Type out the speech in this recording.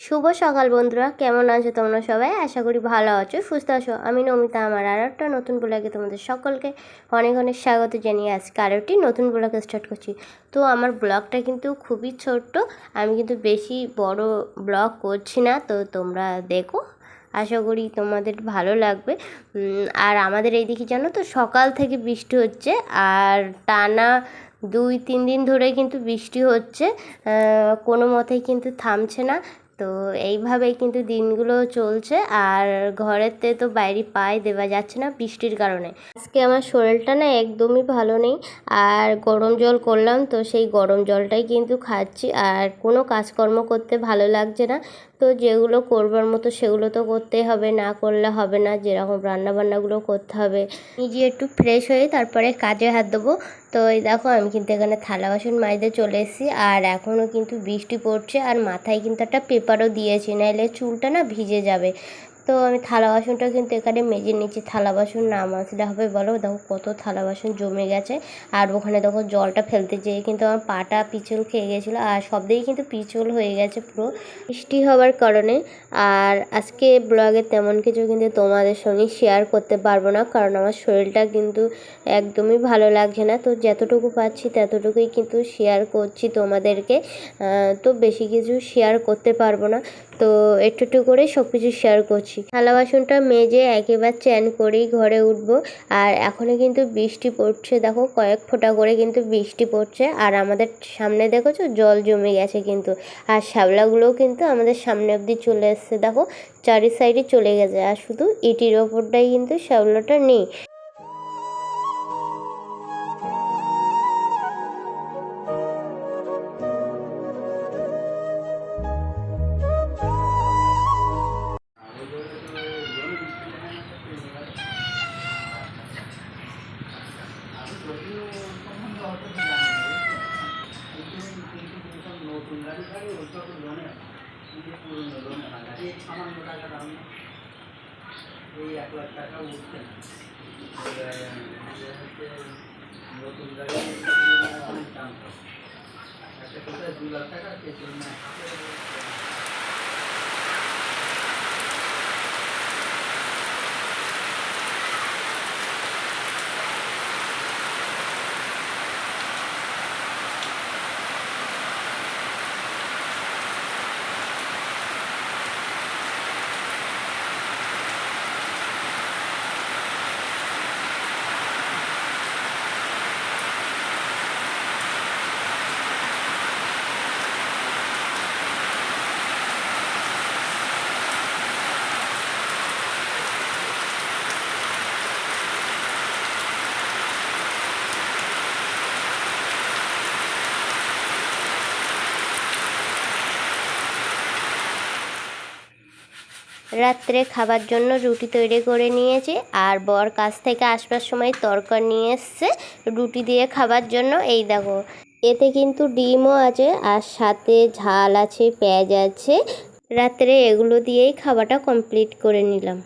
শুভ সকাল বন্ধুরা, কেমন আছো তোমরা সবাই? আশা করি ভালো আছো, সুস্থ আছো। আমি নমিতা, আমার আর একটা নতুন ব্লগে তোমাদের সকলকে অনেক অনেক স্বাগত জানিয়ে আজকে আরও একটি নতুন ব্লগ স্টার্ট করছি। তো আমার ব্লগটা কিন্তু খুবই ছোট্ট, আমি কিন্তু বেশি বড় ব্লগ করছি না, তো তোমরা দেখো। আশা করি তোমাদের ভালো লাগবে। আর আমাদের এইদিকে জানো তো, সকাল থেকে বৃষ্টি হচ্ছে, আর টানা দুই তিন দিন ধরে কিন্তু বৃষ্টি হচ্ছে কোনো মতেই কিন্তু থামছে না। তো এইভাবেই কিন্তু দিনগুলো চলছে। আর ঘরেতে তো বাইরে পায়ে দেওয়া যাচ্ছে না বৃষ্টির কারণে। আজকে আমার শরীরটা না একদমই ভালো নেই। আর গরম জল করলাম তো সেই গরম জলটাই কিন্তু খাচ্ছি। আর কোনো কাজকর্ম করতে ভালো লাগছে না। তো যেগুলো করবার মতো সেগুলো তো করতেই হবে, না করলে হবে না। যেরকম রান্নাবান্নাগুলো করতে হবে। নিজে একটু ফ্রেশ হয়ে তারপরে কাজে হাত দেবো। তো এই দেখো আমি কিন্তু এখানে থালা বাসন মাজতে চলে এসেছি। আর এখনও কিন্তু বৃষ্টি পড়ছে। আর মাথায় কিন্তু একটা পেপারও দিয়েছি নাহলে চুলটা না ভিজে যাবে। তো আমি থালা বাসনটা কিন্তু এখানে মেজে নিচ্ছি। থালা বাসন না মাজলে হবে বলো? দেখো কত থালা বাসন জমে গেছে। আর ওখানে দেখো জলটা ফেলতে যেয়ে কিন্তু আমার পাটা পিছল খেয়ে গেছিল। আর সব দিকেই কিন্তু পিছল হয়ে গেছে পুরো। বৃষ্টি হওয়ার কারণে আর আজকে ব্লগে তেমন কিছু কিন্তু তোমাদের সঙ্গে শেয়ার করতে পারব না। কারণ আমার শরীরটা কিন্তু একদমই ভালো লাগছে না। তো যতটুকু পাচ্ছি ততটুকুই কিন্তু শেয়ার করছি তোমাদেরকে। তো বেশি কিছু শেয়ার করতে পারব না। তো একটু একটু করে সব কিছু শেয়ার করছি। থালা বাসনটা মেজে একেবারে চ্যান করেই ঘরে উঠবো। আর এখনও কিন্তু বৃষ্টি পড়ছে, দেখো কয়েক ফোঁটা করে কিন্তু বৃষ্টি পড়ছে। আর আমাদের সামনে দেখেছ জল জমে গেছে কিন্তু। আর শ্যাওলাগুলোও কিন্তু আমাদের সামনে অবধি চলে এসছে, দেখো। চারি সাইডে চলে গেছে। আর শুধু ইটির ওপরটাই কিন্তু শ্যাওলাটা নেই। এই এক লাখ টাকা উঠছে নতুন গাড়ি অনেক দাম একটা দু লাখ টাকা সে জন্য রাত্রে খাবার জন্য রুটি তৈরি করে নিয়েছি আর বর কাছ থেকে আসবার সময় তরকার নিয়ে এসছে রুটি দিয়ে খাবার জন্য। এই দেখো, এতে কিন্তু ডিমও আছে আর সাথে ঝাল আছে, পেঁয়াজ আছে। রাত্রে এগুলো দিয়েই খাবারটা কমপ্লিট করে নিলাম।